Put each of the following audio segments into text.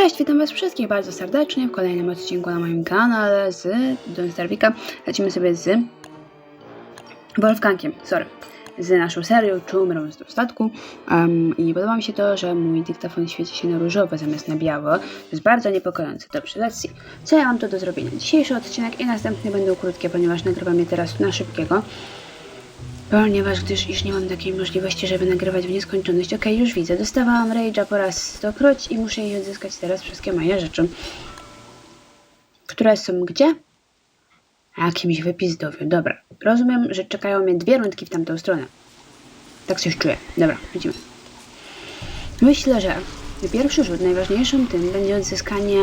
Cześć, witam was wszystkich bardzo serdecznie w kolejnym odcinku na moim kanale z Don Starwika. Lecimy sobie z Wolfgangiem, sorry, z naszą serią Czumrą z dostatku. Um, I podoba mi się to, że mój dyktafon świeci się na różowo zamiast na biało. To jest bardzo niepokojące. Dobrze, let's see. Co ja mam tu do zrobienia? Dzisiejszy odcinek i następny będą krótkie, ponieważ nagrywam je teraz na szybkiego. Ponieważ gdyż już nie mam takiej możliwości, żeby nagrywać w nieskończoność. Okej, już widzę. Dostawałam Rage'a po raz stokroć i muszę jej odzyskać teraz wszystkie moje rzeczy. Które są gdzie? Jakimś wypizdowiu. Dobra. Rozumiem, że czekają mnie dwie rundki w tamtą stronę. Tak coś czuję. Dobra, idziemy. Myślę, że pierwszy rzut, najważniejszym tym będzie odzyskanie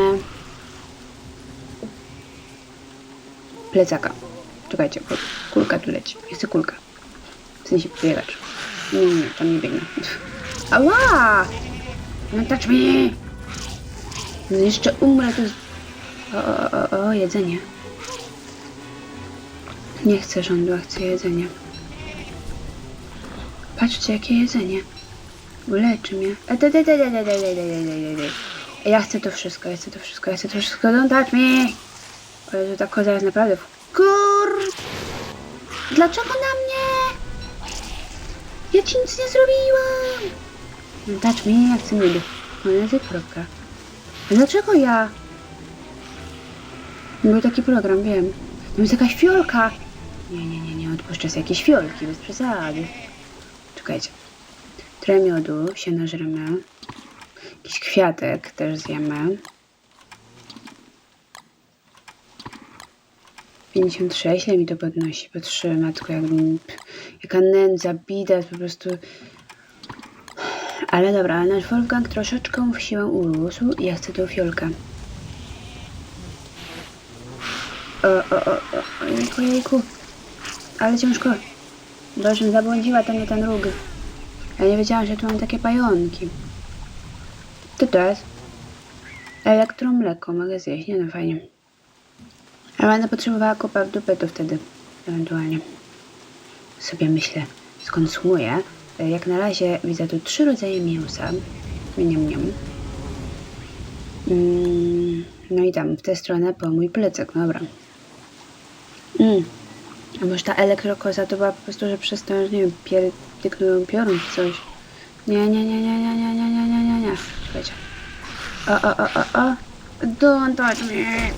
plecaka. Czekajcie, kulka tu leci. Chcę kulkę. W sensie biegacz. Nie, nie, tam nie biegnę. Ała! No touch me! No jeszcze umrę tu z... O, o, o, jedzenie. Nie chcę żądła, chcę jedzenie. Patrzcie, jakie jedzenie. Uleczy mnie. Ja chcę to wszystko, ja chcę to wszystko, ja chcę to wszystko. Don't touch me! O Jezu, ta koza jest naprawdę w... Kur... Dlaczego nam ja ci nic nie zrobiłam! No touch me, jak chcę niby. No język kropka. A Dlaczego ja? Był taki program, wiem. To jest jakaś fiolka. Nie, nie, nie, nie odpuszczę sobie jakieś fiolki, bez przesady. Czekajcie. Trochę miodu się nażremy. Jakiś kwiatek też zjemy. 56, ile mi to podnosi? Po 3, matko, jak mi, jaka nędza, bida, po prostu... Ale dobra, ale nasz Wolfgang troszeczkę w siłę urósł i ja chcę tą fiolkę. O, o, o, o, ojejku, ojejku. Ale ciężko. Boże, zabłądziła mnie ten róg. Ja nie wiedziałam, że tu mam takie pająki. Co to jest? Elektromleko, mogę zjeść, nie no fajnie. A będę potrzebowała kopa w dupę, to wtedy ewentualnie sobie myślę, skonsumuję. E, Jak na razie widzę tu trzy rodzaje mięsa. Miam, miam. Mm, no i tam, w tę stronę po mój plecak, no dobra. Mm. A może ta elektrokoza to była po prostu, że przez to, nie wiem, pierdyknął piorun czy coś. Nie, nie, nie, nie, nie, nie, nie, nie, nie, nie, nie. Słuchajcie. O, o, o, o, o. Don't touch me.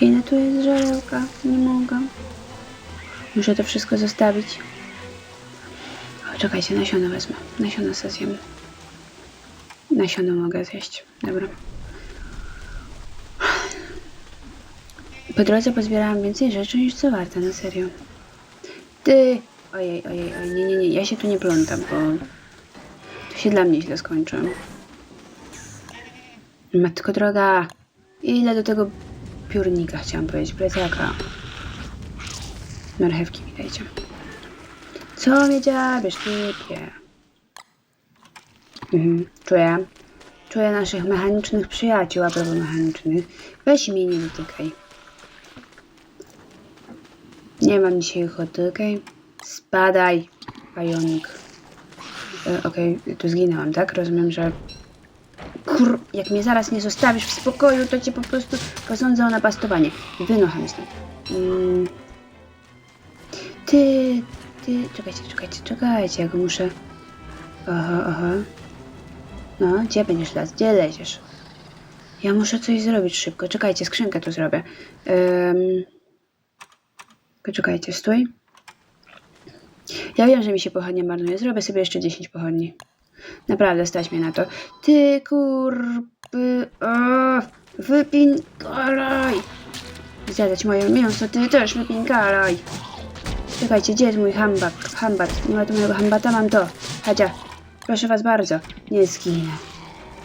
Ile tu jest żarełka? Nie mogę. Muszę to wszystko zostawić. O, czekajcie, nasiona wezmę. Nasiona sobie zjem. Nasiona mogę zjeść. Dobra. Po drodze pozbierałam więcej rzeczy niż co warto, na serio. Ty! Ojej, ojej, ojej, nie, nie, nie, ja się tu nie plątam, bo to się dla mnie źle skończy. Matko droga, ile do tego piórnika chciałam powiedzieć, plecaka. Marchewki mi dajcie. Co dziabiesz, typie? Mhm, czuję. Czuję naszych mechanicznych przyjaciół, a propos mechanicznych. Weź mnie nie dotykaj. Nie mam dzisiaj ochoty, okej? Spadaj, pająk. E, okej, tu zginęłam, tak? Rozumiem, że... Kur... Jak mnie zaraz nie zostawisz w spokoju, to cię po prostu posądzę o napastowanie. Wynocham stąd. Mm. Ty... Ty... Czekajcie, czekajcie, czekajcie, ja go muszę... Aha, aha. No, gdzie będziesz las? Gdzie leziesz? Ja muszę coś zrobić szybko. Czekajcie, skrzynkę tu zrobię. Um... Poczekajcie, stój. Ja wiem, że mi się pochodnie marnuje. Zrobię sobie jeszcze 10 pochodni. Naprawdę stać mnie na to. Ty kurby... O, wypinkalaj! Zjadać moje mięso, ty też wypinkalaj! Czekajcie, gdzie jest mój hambat? Hambat. Nie ma tu mojego hambata, mam to. Hadzia, proszę was bardzo. Nie zginę.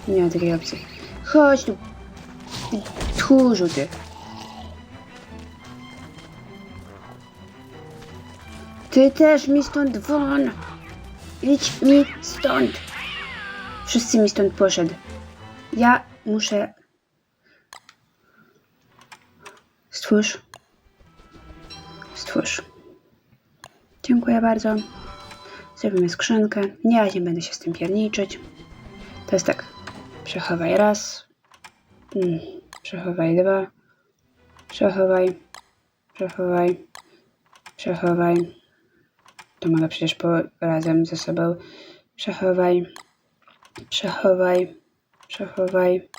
Nie ma takiej opcji. Chodź tu. Tchórzu ty. Ty też mi stąd won! Idź mi stąd! Wszyscy mi stąd poszedł. Ja muszę... Stwórz. Stwórz. Dziękuję bardzo. Zrobimy skrzynkę. Ja nie będę się z tym pierniczyć. To jest tak. Przechowaj raz. Mm, Przechowaj dwa. Przechowaj. Przechowaj. Przechowaj. To mogę przecież po, razem ze sobą. Przechowaj. Przechowaj. Przechowaj.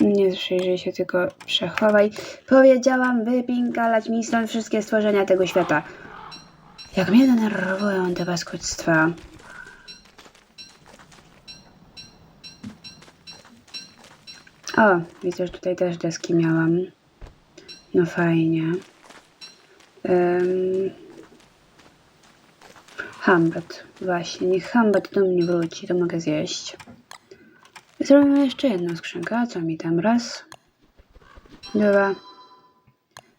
Nie przyjrzyj się, tylko przechowaj. Powiedziałam wypinkalać mi stąd wszystkie stworzenia tego świata. Jak mnie denerwują te paskudztwa. O, widzę, że tutaj też deski miałam. No fajnie. Um. Właśnie, niech hambat do mnie wróci, to mogę zjeść. Zrobimy jeszcze jedną skrzynkę. Co mi tam? Raz. Dwa.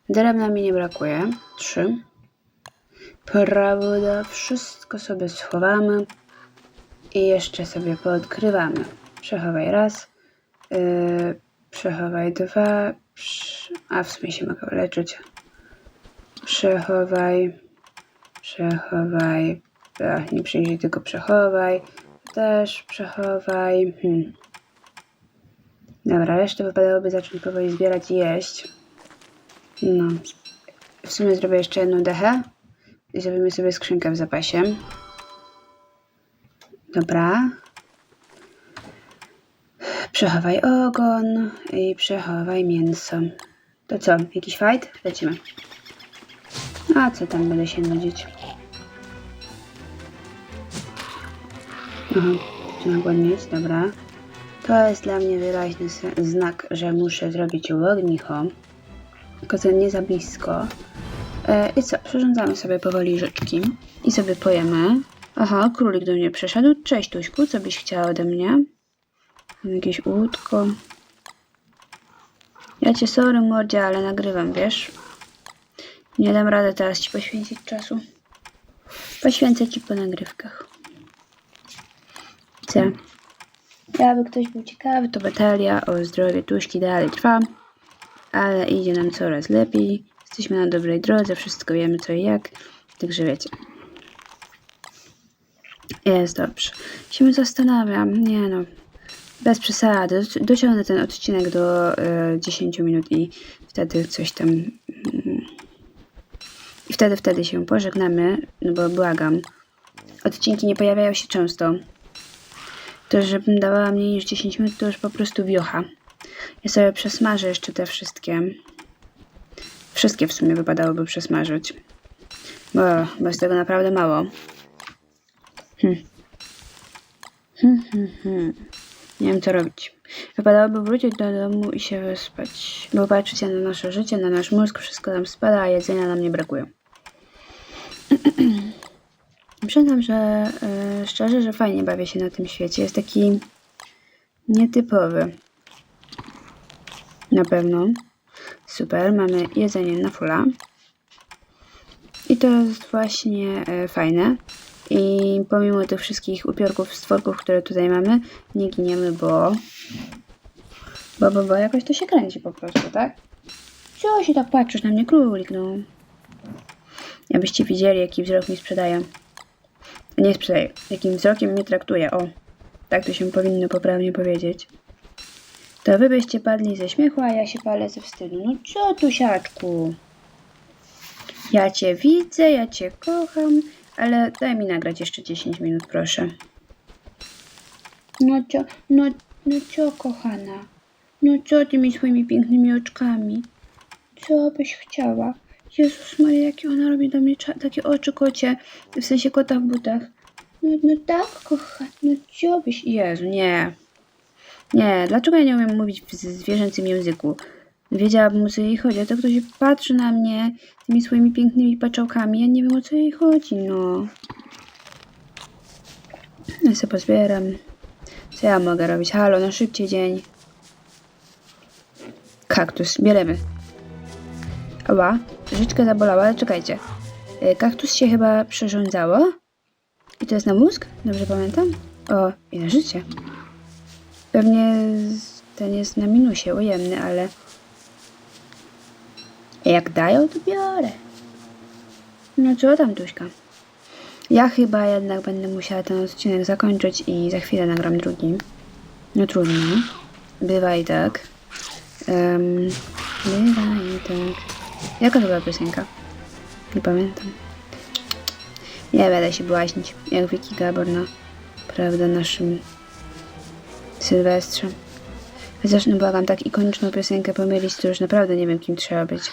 Drewna mi nie brakuje. Trzy. Prawda, wszystko sobie schowamy. I jeszcze sobie poodkrywamy. Przechowaj raz. Yy, przechowaj dwa. A w sumie się mogę leczyć. Przechowaj. Przechowaj. Ach, nie przyjdzie, tylko przechowaj. Też przechowaj. Hmm. Dobra, resztę wypadałoby zacząć powoli zbierać i jeść. No. W sumie zrobię jeszcze jedną dechę. I zrobimy sobie skrzynkę w zapasie. Dobra. Przechowaj ogon i przechowaj mięso. To co, jakiś fight? Lecimy. A co tam będę się nudzić? Aha, trzeba głodnieć, dobra. To jest dla mnie wyraźny znak, że muszę zrobić ognicho. Tylko to nie za blisko. E, I co, przyrządzamy sobie powoli rzeczki i sobie pojemy. Aha, królik do mnie przeszedł. Cześć Tuśku, co byś chciała ode mnie? Jakieś łódko. Ja cię sorry mordzie, ale nagrywam, wiesz? Nie dam rady teraz ci poświęcić czasu. Poświęcę ci po nagrywkach. Co? Jakby ktoś był ciekawy, to batalia o zdrowie Tuśki dalej trwa, ale idzie nam coraz lepiej. Jesteśmy na dobrej drodze, wszystko wiemy co i jak, także wiecie. Jest dobrze. Się zastanawiam, nie no, bez przesady. Doci- Dociągnę ten odcinek do e, 10 minut i wtedy coś tam. mm, I wtedy, wtedy się pożegnamy, no bo błagam. Odcinki nie pojawiają się często. To, żebym dawała mniej niż 10 minut, to już po prostu wiocha. Ja sobie przesmażę jeszcze te wszystkie. Wszystkie w sumie wypadałoby przesmażyć. Bo, jest tego naprawdę mało. Hm. Hmm, hmm, hmm. Nie wiem co robić. Wypadałoby wrócić do domu i się wyspać. Bo patrzcie na nasze życie, na nasz mózg, wszystko nam spada, a jedzenia nam nie brakuje. Przyznam, że e, szczerze, że fajnie bawię się na tym świecie. Jest taki nietypowy. Na pewno. Super, mamy jedzenie na fula. I to jest właśnie e, fajne. I pomimo tych wszystkich upiorków, stworków, które tutaj mamy, nie giniemy, bo... Bo, bo, bo jakoś to się kręci po prostu, tak? Co się tak patrzysz na mnie, królik, no? Abyście widzieli, jaki wzrok mi sprzedaje. Nie sprzedaje, jakim wzrokiem mnie traktuje, o. Tak to się powinno poprawnie powiedzieć. To wy byście padli ze śmiechu, a ja się palę ze wstydu. No co tu, siaczku? Ja cię widzę, ja cię kocham, ale daj mi nagrać jeszcze 10 minut, proszę. No co, no, no co, kochana? No co tymi swoimi pięknymi oczkami? Co byś chciała? Jezus Maria, jakie ona robi do mnie takie oczy kocie, w sensie kota w butach. No, no tak, kochana, no co byś... Jezu, nie. Nie, dlaczego ja nie umiem mówić w zwierzęcym języku? Wiedziałabym o co jej chodzi, a to ktoś patrzy na mnie tymi swoimi pięknymi paczałkami, ja nie wiem o co jej chodzi, no. Ja sobie pozbieram. Co ja mogę robić? Halo, no szybciej dzień. Kaktus, bierzemy. Ała, troszeczkę zabolała, ale czekajcie. Y, Kaktus się chyba przyrządzało. I to jest na mózg? Dobrze pamiętam? O, i na życie. Pewnie ten jest na minusie, ujemny, ale... Jak dają, to biorę. No co tam, Tuśka? Ja chyba jednak będę musiała ten odcinek zakończyć i za chwilę nagram drugi. No trudno. Bywa i tak. Em, bywa i tak. Jaka to była piosenka? Nie pamiętam. Nie będę się błaźnić, jak Vicky Gabor na, prawda, naszym Sylwestrze. Chociaż no błagam, tak ikoniczną piosenkę pomylić, to już naprawdę nie wiem, kim trzeba być.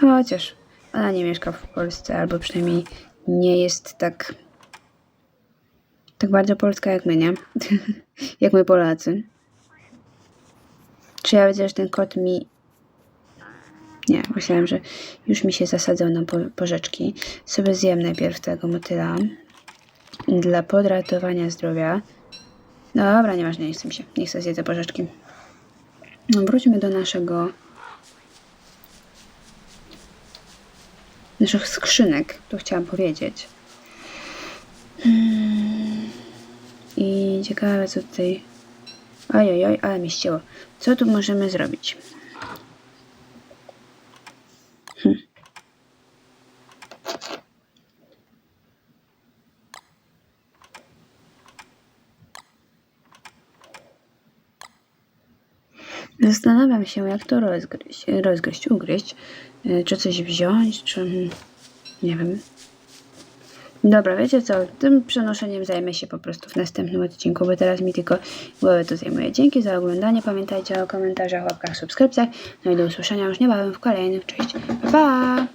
Chociaż ona nie mieszka w Polsce, albo przynajmniej nie jest tak tak bardzo polska jak my, nie? jak my Polacy. Czy ja widzę, że ten kot mi... Nie, myślałem, że już mi się zasadzał na po porzeczki. Sobie zjem najpierw tego motyla. Dla podratowania zdrowia. Dobra, nieważne, nie chcę się. Nie chcę zjeść te porzeczki. No, wróćmy do naszego... Naszych skrzynek, to chciałam powiedzieć. I ciekawe co tutaj... Oj, oj, ale mi ścięło. Co tu możemy zrobić? Hm. Zastanawiam się, jak to rozgryźć, rozgryźć ugryźć. Y, Czy coś wziąć, czy... hmm, Nie wiem. Dobra, wiecie co? Tym przenoszeniem zajmę się po prostu w następnym odcinku, bo teraz mi tylko głowę to zajmuje. Dzięki za oglądanie. Pamiętajcie o komentarzach, łapkach, subskrypcjach. No i do usłyszenia już niebawem w kolejnych. Cześć. Pa!